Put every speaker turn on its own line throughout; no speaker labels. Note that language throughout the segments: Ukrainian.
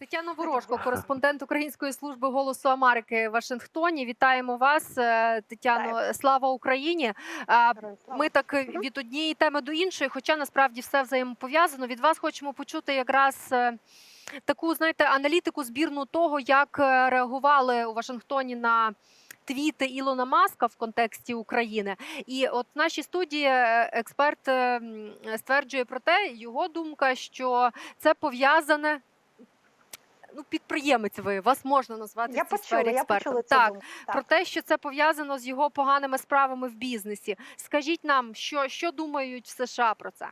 Тетяна Ворожко, кореспондент Української служби голосу Америки в Вашингтоні. Вітаємо вас, е, Тетяно. Слава Україні. Ми так е, від однієї теми до іншої, хоча насправді все взаємопов'язано. Від вас хочемо почути якраз е, таку, знаєте, аналітику збірну того, як реагували у Вашингтоні на. Твіти Ілона Маска в контексті України, і от в нашій студії експерт е, стверджує про те, його думка, що це пов'язане. Ну, підприємець ви вас можна назвати
Я
в цій сфері
почула, я
експертом.
почула
так,
думку.
про те, що це пов'язано з його поганими справами в бізнесі. Скажіть нам, що, що думають в США про це?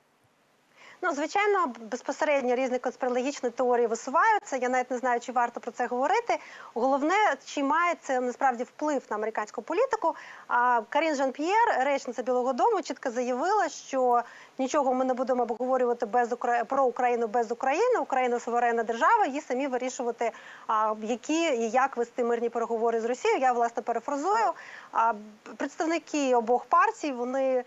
Ну, звичайно, безпосередньо різні конспірологічні теорії висуваються. Я навіть не знаю, чи варто про це говорити. Головне, чи має це насправді вплив на американську політику. А Карін Жан П'єр, речниця Білого Дому, чітко заявила, що нічого ми не будемо обговорювати без Укра... про Україну без України. Україна суверенна держава, їй самі вирішувати, а, які і як вести мирні переговори з Росією. Я власне перефразую. Представники обох партій вони.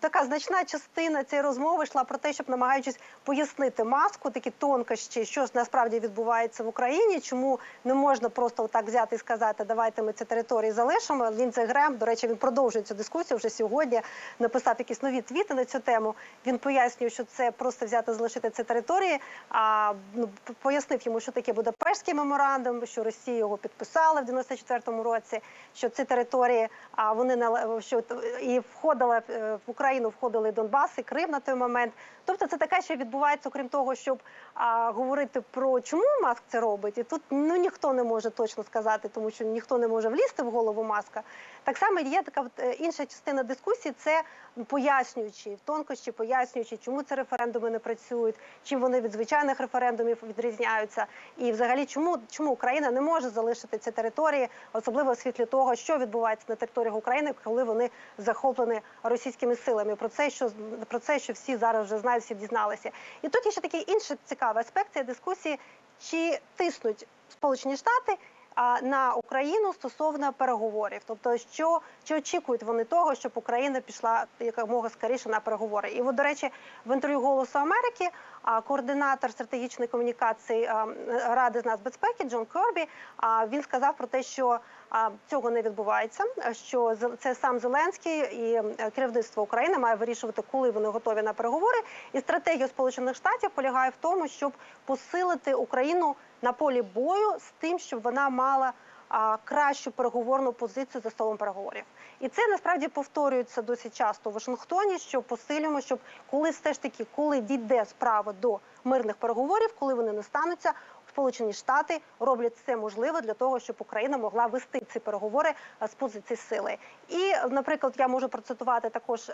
Така значна частина цієї розмови йшла про те, щоб намагаючись пояснити маску, такі тонкощі, що ж насправді відбувається в Україні, чому не можна просто отак взяти і сказати, давайте ми ці території залишимо. Лінце Грем, до речі, він продовжує цю дискусію вже сьогодні. Написав якісь нові твіти на цю тему. Він пояснює, що це просто взяти залишити ці території. А ну пояснив йому, що таке Будапештський меморандум, що Росія його підписала в 94-му році. Що ці території, а вони що і входила е, в Україну, входили Донбас, і Крим на той момент. Тобто це таке, що відбувається, окрім того, щоб а, говорити про чому маск це робить, і тут ну ніхто не може точно сказати, тому що ніхто не може влізти в голову маска. Так само є така от, е, інша частина дискусії, це пояснюючи тонкощі, пояснюючи, чому ці референдуми не працюють, чим вони від звичайних референдумів відрізняються, і взагалі чому, чому Україна не може залишити ці території, особливо в світлі того, що відбувається на територіях України, коли вони захоплені російськими силами. Про це, що про це, що всі зараз вже знають, всі дізналися. І тут є ще такий інший цікавий аспект цієї дискусії: чи тиснуть Сполучені Штати на Україну стосовно переговорів, тобто, що чи очікують вони того, щоб Україна пішла якомога скоріше на переговори. І от, до речі, в інтерв'ю Голосу Америки а, координатор стратегічної комунікації Ради з нацбезпеки Джон Кербі, він сказав про те, що цього не відбувається. Що це сам Зеленський і е, керівництво України має вирішувати, коли вони готові на переговори. І стратегія Сполучених Штатів полягає в тому, щоб посилити Україну на полі бою з тим, щоб вона мала кращу переговорну позицію за столом переговорів. І це насправді повторюється досить часто у Вашингтоні, що посилюємо, щоб коли все ж таки, коли дійде справа до мирних переговорів, коли вони не стануться. Сполучені Штати роблять все можливе для того, щоб Україна могла вести ці переговори з позиції сили. І, наприклад, я можу процитувати також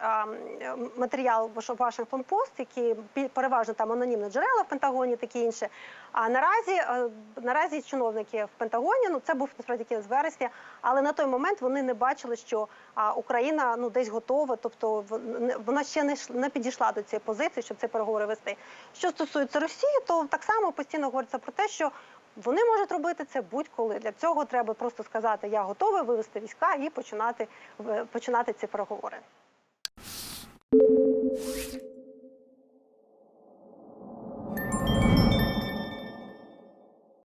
матеріал Washington Post, бі- переважно там анонімні джерела в Пентагоні, такі інше. А наразі е, наразі чиновники в Пентагоні, ну це був насправді кінець вересня, але на той момент вони не бачили, що Україна ну десь готова, тобто вона ще не не підійшла до цієї позиції, щоб ці переговори вести. Що стосується Росії, то так само постійно говориться про те, що вони можуть робити це будь-коли. Для цього треба просто сказати Я готовий вивести війська і починати в- починати ці переговори.